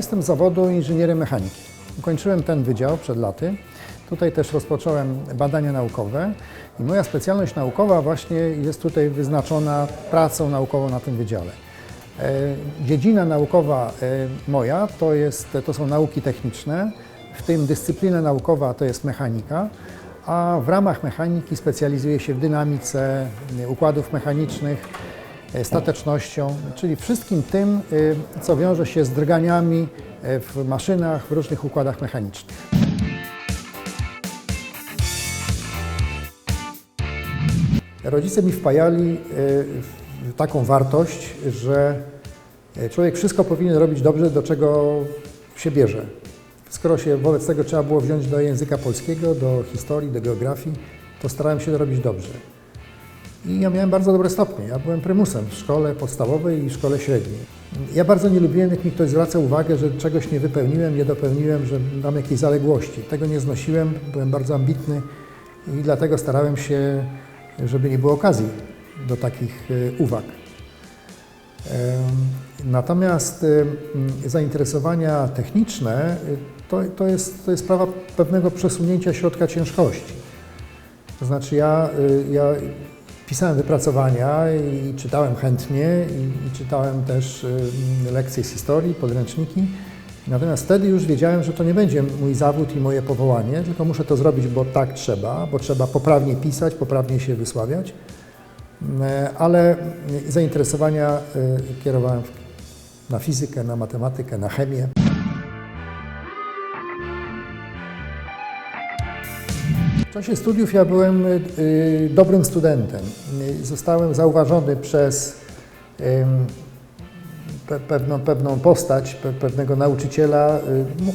Jestem z zawodu inżynierem mechaniki. Ukończyłem ten wydział przed laty. Tutaj też rozpocząłem badania naukowe i moja specjalność naukowa właśnie jest tutaj wyznaczona pracą naukową na tym wydziale. E, Dziedzina naukowa e, moja to, jest, to są nauki techniczne, w tym dyscyplina naukowa to jest mechanika, a w ramach mechaniki specjalizuję się w dynamice układów mechanicznych, statecznością, czyli wszystkim tym, e, co wiąże się z drganiami e, w maszynach, w różnych układach mechanicznych. Rodzice mi wpajali e, taką wartość, że e, człowiek wszystko powinien robić dobrze, do czego się bierze. Skoro się wobec tego trzeba było wziąć do języka polskiego, do historii, do geografii, to starałem się robić dobrze. I ja miałem bardzo dobre stopnie. Ja byłem prymusem w szkole podstawowej i szkole średniej. Ja bardzo nie lubiłem, jak mi ktoś zwraca uwagę, że czegoś nie wypełniłem, nie dopełniłem, że mam jakieś zaległości. Tego nie znosiłem, byłem bardzo ambitny i dlatego starałem się, żeby nie było okazji do takich e, uwag. Natomiast zainteresowania techniczne y, to, to, jest, to jest sprawa pewnego przesunięcia środka ciężkości. To znaczy ja, y, ja pisałem wypracowania i czytałem chętnie i, i czytałem też y, lekcje z historii, podręczniki. Natomiast wtedy już wiedziałem, że to nie będzie mój zawód i moje powołanie, tylko muszę to zrobić, bo tak trzeba, bo trzeba poprawnie pisać, poprawnie się wysławiać. E, Ale zainteresowania e, kierowałem na fizykę, na matematykę, na chemię. W czasie studiów ja byłem y, y, dobrym studentem. Y, Zostałem zauważony przez pewną, pewną postać, pe, pewnego nauczyciela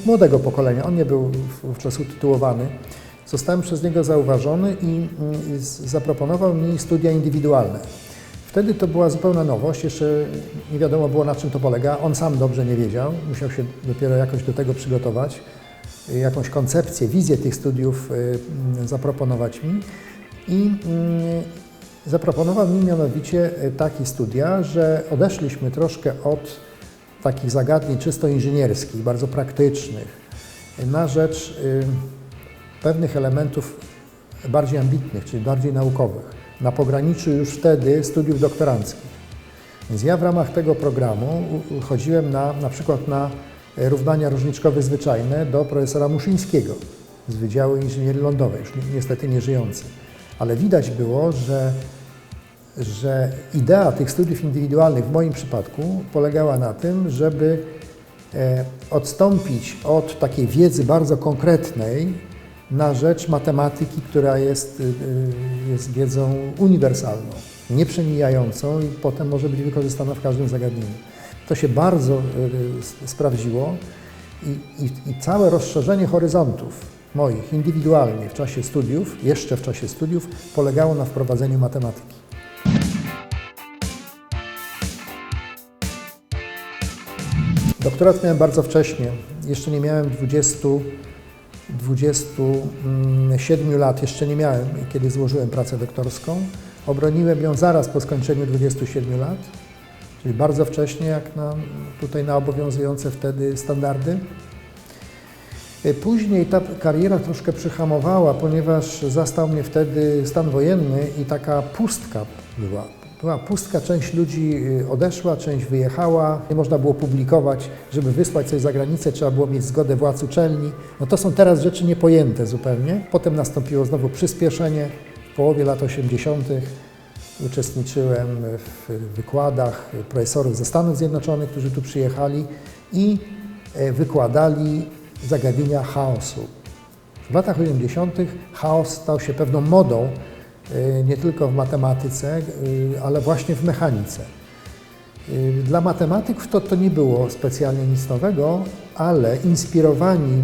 młodego pokolenia. On nie był wówczas utytułowany. Zostałem przez niego zauważony i zaproponował mi studia indywidualne. Wtedy to była zupełna nowość, jeszcze nie wiadomo było na czym to polega. On sam dobrze nie wiedział, musiał się dopiero jakoś do tego przygotować, jakąś koncepcję, wizję tych studiów y, mm, zaproponować mi. I mm, zaproponował mi mianowicie y, takie studia, że odeszliśmy troszkę od takich zagadnień czysto inżynierskich, bardzo praktycznych, na rzecz y, pewnych elementów bardziej ambitnych, czyli bardziej naukowych, na pograniczu już wtedy studiów doktoranckich. Więc ja w ramach tego programu chodziłem na, na przykład na równania różniczkowe zwyczajne do profesora Muszyńskiego z Wydziału Inżynierii Lądowej, już ni- niestety nie żyjący. Ale widać było, że, że idea tych studiów indywidualnych w moim przypadku polegała na tym, żeby e, odstąpić od takiej wiedzy bardzo konkretnej na rzecz matematyki, która jest, y, jest wiedzą uniwersalną, nieprzemijającą i potem może być wykorzystana w każdym zagadnieniu. To się bardzo y, s- sprawdziło i, i, i całe rozszerzenie horyzontów moich indywidualnie w czasie studiów, jeszcze w czasie studiów, polegało na wprowadzeniu matematyki. Doktorat miałem bardzo wcześnie, jeszcze nie miałem 20, 27 lat, jeszcze nie miałem, kiedy złożyłem pracę doktorską. Obroniłem ją zaraz po skończeniu 27 lat, czyli bardzo wcześnie, jak na, tutaj na obowiązujące wtedy standardy. E, Później ta kariera troszkę przyhamowała, ponieważ zastał mnie wtedy stan wojenny i taka pustka była. Była pustka, część ludzi y, odeszła, część wyjechała, nie można było publikować, żeby wysłać coś za granicę, trzeba było mieć zgodę władz uczelni. No to są teraz rzeczy niepojęte zupełnie. Potem nastąpiło znowu przyspieszenie. W połowie lat 80. uczestniczyłem w wykładach profesorów ze Stanów Zjednoczonych, którzy tu przyjechali i e, wykładali zagadnienia chaosu. W latach 80. chaos stał się pewną modą y, nie tylko w matematyce, y, ale właśnie w mechanice. Dla matematyków to, to nie było specjalnie nic nowego, ale inspirowani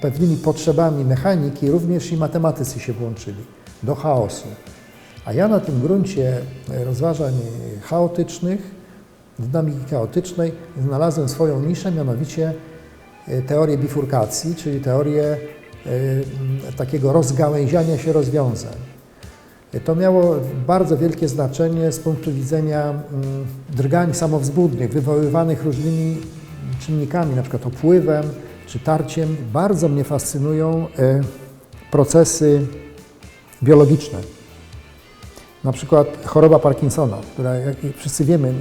pewnymi potrzebami mechaniki również i matematycy się włączyli do chaosu. A ja na tym gruncie e, rozważań chaotycznych, dynamiki chaotycznej znalazłem swoją niszę, mianowicie e, teorię bifurkacji, czyli teorię e, takiego rozgałęziania się rozwiązań. E, To miało bardzo wielkie znaczenie z punktu widzenia drgań samowzbudnych, wywoływanych różnymi czynnikami, na przykład opływem czy tarciem. Bardzo mnie fascynują e, procesy biologiczne. Na przykład choroba Parkinsona, która jak wszyscy wiemy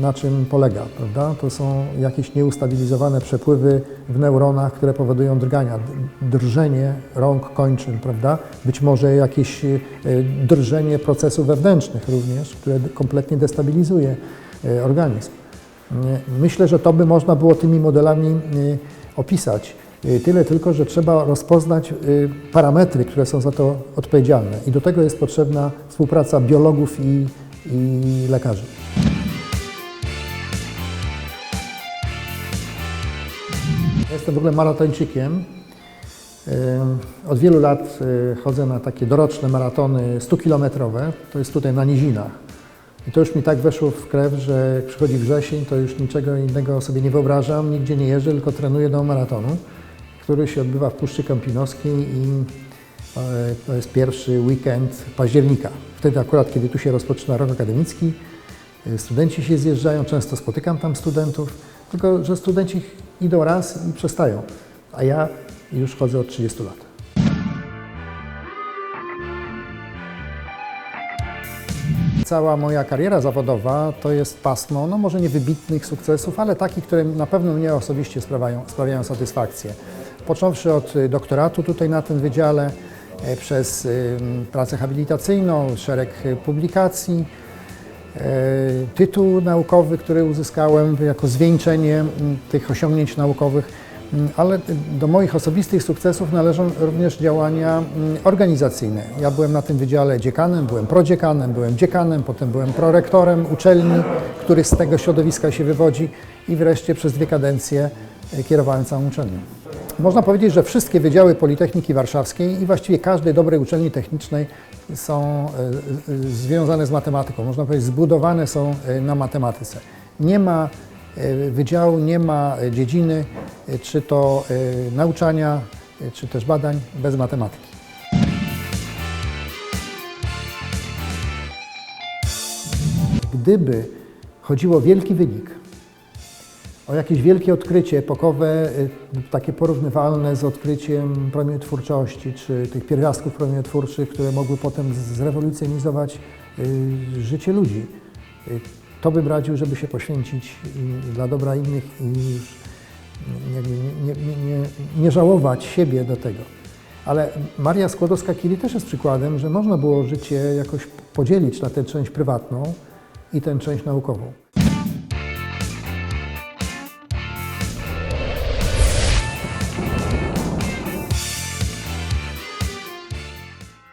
na czym polega, prawda? To są jakieś nieustabilizowane przepływy w neuronach, które powodują drgania, drżenie rąk, kończyn, prawda? Być może jakieś e, drżenie procesów wewnętrznych również, które kompletnie destabilizuje e, organizm. Myślę, że to by można było tymi modelami e, opisać. E, Tyle tylko, że trzeba rozpoznać e, parametry, które są za to odpowiedzialne i do tego jest potrzebna współpraca biologów i, i lekarzy. Jestem w ogóle maratończykiem. Ym, Od wielu lat y, chodzę na takie doroczne maratony 100-kilometrowe. To jest tutaj na Nizinach. I to już mi tak weszło w krew, że jak przychodzi wrzesień, to już niczego innego sobie nie wyobrażam, nigdzie nie jeżdżę, tylko trenuję do maratonu, który się odbywa w Puszczy Kępinoskiej i e, to jest pierwszy weekend października. Wtedy akurat, kiedy tu się rozpoczyna rok akademicki, y, studenci się zjeżdżają, często spotykam tam studentów, tylko że studenci idą raz i przestają, a ja już chodzę od 30 lat. Cała moja kariera zawodowa to jest pasmo, no może nie wybitnych sukcesów, ale takich, które na pewno mnie osobiście sprawiają, sprawiają satysfakcję. Począwszy od y, doktoratu tutaj na tym wydziale, e, przez y, pracę habilitacyjną, szereg y, publikacji, e, tytuł naukowy, który uzyskałem jako zwieńczenie tych osiągnięć naukowych, ale do moich osobistych sukcesów należą również działania organizacyjne. Ja byłem na tym wydziale dziekanem, byłem prodziekanem, byłem dziekanem, potem byłem prorektorem uczelni, który z tego środowiska się wywodzi i wreszcie przez dwie kadencje e, kierowałem całą uczelnią. Można powiedzieć, że wszystkie wydziały Politechniki Warszawskiej i właściwie każdej dobrej uczelni technicznej są e, e, związane z matematyką. Można powiedzieć, zbudowane są e, na matematyce. Nie ma wydziału, nie ma dziedziny, czy to nauczania, czy też badań bez matematyki. Gdyby chodziło o wielki wynik, o jakieś wielkie odkrycie epokowe, y, takie porównywalne z odkryciem promieniotwórczości, czy tych pierwiastków promieniotwórczych, które mogły potem zrewolucjonizować y, życie ludzi. Y, To bym radził, żeby się poświęcić dla dobra innych i nie, nie, nie, nie żałować siebie do tego. Ale Maria Skłodowska-Curie też jest przykładem, że można było życie jakoś podzielić na tę część prywatną i tę część naukową.